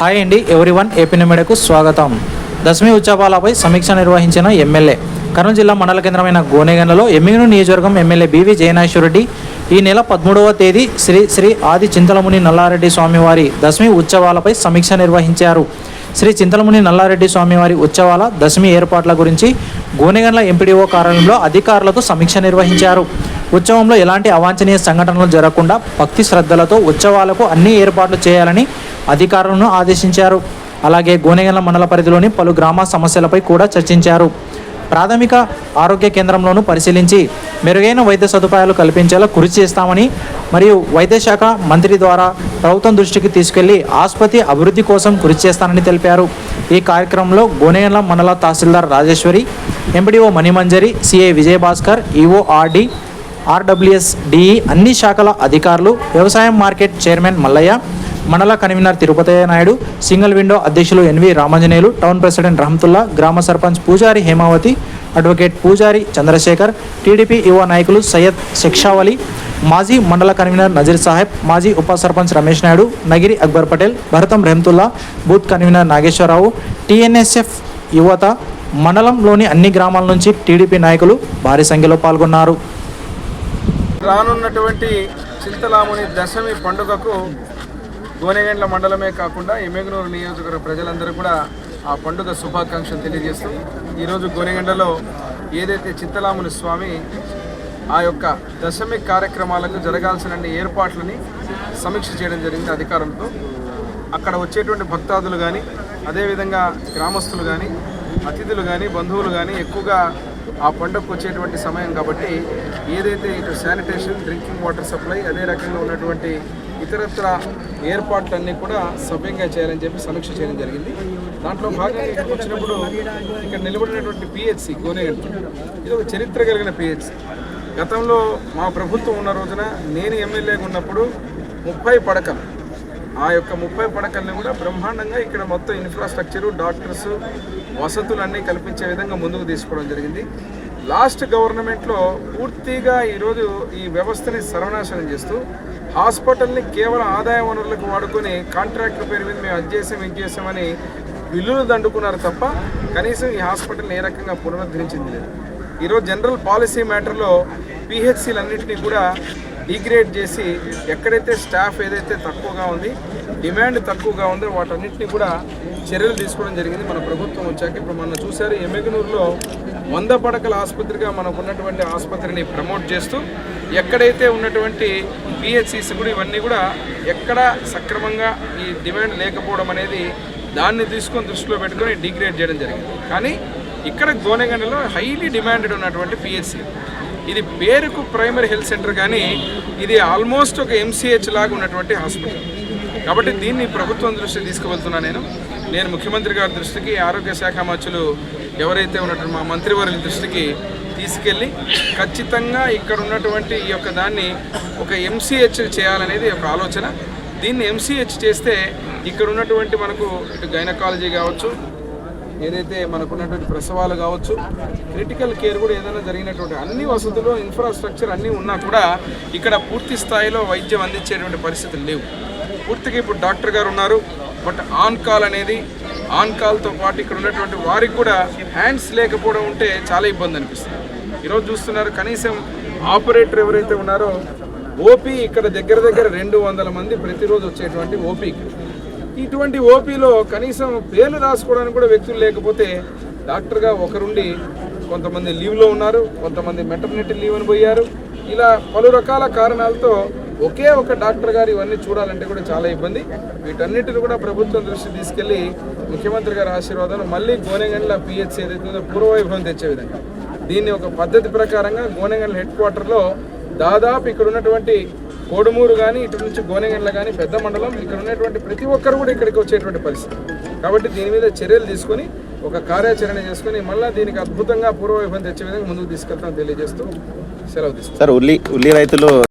Hi అండి one AP మీడియాకు స్వాగతం. దశమి ఉత్సవాలపై సమీక్ష నిర్వహించిన ఎమ్మెల్యే కర్నూలు జిల్లా మండల కేంద్రమైన గోనెగండ్లలో ఎమ్మిగను నియోజకవర్గం ఎమ్మెల్యే బివి జయనాశ్వరరెడ్డి ఈ నెల పదమూడవ తేదీ శ్రీ శ్రీ ఆది చింతలముని నల్లారెడ్డి స్వామివారి దశమి ఉత్సవాలపై సమీక్ష నిర్వహించారు. శ్రీ చింతలముని నల్లారెడ్డి స్వామివారి ఉత్సవాల దశమి ఏర్పాట్ల గురించి గోనెగండ్ల ఎంపీడీఓ కార్యాలయంలో అధికారులతో సమీక్ష నిర్వహించారు. ఉత్సవంలో ఎలాంటి అవాంఛనీయ సంఘటనలు జరగకుండా భక్తి శ్రద్ధలతో ఉత్సవాలకు అన్ని ఏర్పాట్లు చేయాలని అధికారులను ఆదేశించారు. అలాగే గోనెగండ్ల మండల పరిధిలోని పలు గ్రామ సమస్యలపై కూడా చర్చించారు. ప్రాథమిక ఆరోగ్య కేంద్రంలోనూ పరిశీలించి మెరుగైన వైద్య సదుపాయాలు కల్పించేలా కృషి చేస్తామని మరియు వైద్యశాఖ మంత్రి ద్వారా ప్రభుత్వం దృష్టికి తీసుకెళ్ళి ఆసుపత్రి అభివృద్ధి కోసం కృషి చేస్తానని తెలిపారు. ఈ కార్యక్రమంలో గోనెగండ్ల మండల tahsildar Rajeshwari MPDO Manimanjari CI Vijayabhaskar EO RD RWS DE అన్ని శాఖల అధికారులు వ్యవసాయం మార్కెట్ చైర్మన్ మల్లయ్య మండల convener Tirupathaiah Naidu single window అధ్యక్షులు NV Ramanjaneyulu town president Rahamathulla గ్రామ సర్పంచ్ పూజారి హేమావతి అడ్వకేట్ పూజారి చంద్రశేఖర్ టీడీపీ యువ నాయకులు సయ్యద్ శిక్షావలి మాజీ మండల కన్వీనర్ నజీర్ సాహెబ్ మాజీ ఉప sarpanch Ramesh Naidu Nagiri Akbar Patel Bharatam Rahamathulla booth convener Nageswararao TNSF యువత మండలంలోని అన్ని గ్రామాల నుంచి టీడీపీ నాయకులు భారీ సంఖ్యలో పాల్గొన్నారు. రానున్నటువంటి చింతలాముని దశమి పండుగకు గోనెగండ్ల మండలమే కాకుండా ఎమ్మెగనూరు నియోజకవర్గ ప్రజలందరూ కూడా ఆ పండుగ శుభాకాంక్షలు తెలియజేస్తూ ఈరోజు గోనెగండలో ఏదైతే చింతలాముని స్వామి ఆ యొక్క దశమి కార్యక్రమాలకు జరగాల్సిన ఏర్పాట్లని సమీక్ష చేయడం జరిగింది అధికారులతో. అక్కడ వచ్చేటువంటి భక్తాదులు కానీ అదేవిధంగా గ్రామస్తులు కానీ అతిథులు కానీ బంధువులు కానీ ఎక్కువగా ఆ పండుగకు వచ్చేటువంటి సమయం కాబట్టి ఏదైతే ఇటు శానిటేషన్ డ్రింకింగ్ వాటర్ సప్లై అదే రకంగా ఉన్నటువంటి ఇతరత్ర ఏర్పాట్లన్నీ కూడా సవ్యంగా చేయాలని చెప్పి సమీక్ష చేయడం జరిగింది. దాంట్లో భాగంగా ఇక్కడికి వచ్చినప్పుడు ఇక్కడ నిలబడినటువంటి పిహెచ్సి గోనేగంట ఇది ఒక చరిత్ర కలిగిన పిహెచ్సి గతంలో మా ప్రభుత్వం ఉన్న రోజున నేను ఎమ్మెల్యేగా ఉన్నప్పుడు ముప్పై పడకలు ఆ యొక్క ముప్పై పడకల్ని కూడా బ్రహ్మాండంగా ఇక్కడ మొత్తం ఇన్ఫ్రాస్ట్రక్చరు డాక్టర్స్ వసతులు అన్నీ కల్పించే విధంగా ముందుకు తీసుకోవడం జరిగింది. లాస్ట్ గవర్నమెంట్లో పూర్తిగా ఈరోజు ఈ వ్యవస్థని సర్వనాశనం చేస్తూ హాస్పిటల్ని కేవలం ఆదాయ వనరులకు వాడుకొని కాంట్రాక్టర్ పేరు మీద మేము అది చేసాం ఇది చేసామని బిల్లులు దండుకున్నారు తప్ప కనీసం ఈ హాస్పిటల్ని ఏ రకంగా పునరుద్ధరించింది లేదు. ఈరోజు జనరల్ పాలసీ మ్యాటర్లో పిహెచ్సిలన్నింటినీ కూడా డిగ్రేడ్ చేసి ఎక్కడైతే స్టాఫ్ ఏదైతే తక్కువగా ఉంది డిమాండ్ తక్కువగా ఉందో వాటన్నిటిని కూడా చర్యలు తీసుకోవడం జరిగింది. మన ప్రభుత్వం వచ్చాక ఇప్పుడు మనం చూశారు ఎమ్మెగనూరులో వంద పడకల ఆసుపత్రిగా మనకు ఉన్నటువంటి ఆసుపత్రిని ప్రమోట్ చేస్తూ ఎక్కడైతే ఉన్నటువంటి పిహెచ్సిస్ కూడా ఇవన్నీ కూడా ఎక్కడ సక్రమంగా ఈ డిమాండ్ లేకపోవడం అనేది దాన్ని తీసుకొని దృష్టిలో పెట్టుకొని డిగ్రేడ్ చేయడం జరిగింది. కానీ ఇక్కడ గోనెగండలో హైలీ డిమాండెడ్ ఉన్నటువంటి పిహెచ్సి. ఇది పేరుకు ప్రైమరీ హెల్త్ సెంటర్ కానీ ఇది ఆల్మోస్ట్ ఒక ఎంసీహెచ్ లాగా ఉన్నటువంటి హాస్పిటల్ కాబట్టి దీన్ని ప్రభుత్వం దృష్టికి తీసుకువెళ్తున్నా నేను. నేను ముఖ్యమంత్రి గారి దృష్టికి ఆరోగ్య శాఖ మంత్రులు ఎవరైతే ఉన్నటువంటి మా మంత్రివర్యుల దృష్టికి తీసుకెళ్ళి ఖచ్చితంగా ఇక్కడ ఉన్నటువంటి ఈ యొక్క దాన్ని ఒక ఎంసీహెచ్ చేయాలనేది ఒక ఆలోచన. దీన్ని ఎంసీహెచ్ చేస్తే ఇక్కడ ఉన్నటువంటి మనకు ఇటు గైనకాలజీ కావచ్చు ఏదైతే మనకున్నటువంటి ప్రసవాలు కావచ్చు క్రిటికల్ కేర్ కూడా ఏదైనా జరిగినటువంటి అన్ని వసతులు ఇన్ఫ్రాస్ట్రక్చర్ అన్నీ ఉన్నా కూడా ఇక్కడ పూర్తి స్థాయిలో వైద్యం అందించేటువంటి పరిస్థితులు లేవు. పూర్తిగా ఇప్పుడు డాక్టర్ గారు ఉన్నారు బట్ ఆన్ కాల్ అనేది ఆన్ కాల్తో పాటు ఇక్కడ ఉన్నటువంటి వారికి కూడా హ్యాండ్స్ లేకపోవడం ఉంటే చాలా ఇబ్బంది అనిపిస్తుంది. ఈరోజు చూస్తున్నారు కనీసం ఆపరేటర్ ఎవరైతే ఉన్నారో ఓపీ ఇక్కడ దగ్గర దగ్గర రెండు వందల మంది ప్రతిరోజు వచ్చేటువంటి ఓపీకి. ఇటువంటి ఓపీలో కనీసం పేర్లు రాసుకోవడానికి కూడా వ్యక్తులు లేకపోతే డాక్టర్గా ఒకరుండి కొంతమంది లీవ్లో ఉన్నారు కొంతమంది మెటర్నిటీ లీవ్ అని పోయారు. ఇలా పలు రకాల కారణాలతో ఒకే ఒక డాక్టర్ గారు ఇవన్నీ చూడాలంటే కూడా చాలా ఇబ్బంది. వీటన్నిటిని కూడా ప్రభుత్వం దృష్టి తీసుకెళ్ళి ముఖ్యమంత్రి గారి ఆశీర్వాదం మళ్ళీ గోనెగండ్ల పిహెచ్ ఏదైతుందో పూర్వవైభవం తెచ్చే విధంగా. దీన్ని ఒక పద్ధతి ప్రకారంగా గోనెగండ్ల హెడ్ క్వార్టర్లో దాదాపు ఇక్కడ ఉన్నటువంటి కోడుమూరు కానీ ఇటు నుంచి గోనెగండ్ల కానీ పెద్ద మండలం ఇక్కడ ఉన్నటువంటి ప్రతి ఒక్కరు కూడా ఇక్కడికి వచ్చేటువంటి పరిస్థితి. కాబట్టి దీని మీద చర్యలు తీసుకొని ఒక కార్యాచరణ చేసుకొని మళ్ళీ దీనికి అద్భుతంగా పూర్వవైభవం తెచ్చే విధంగా ముందుకు తీసుకెళ్తాం తెలియజేస్తూ సెలవు తీసుకుంటాం సార్ ఉల్లి ఉల్లి రైతులు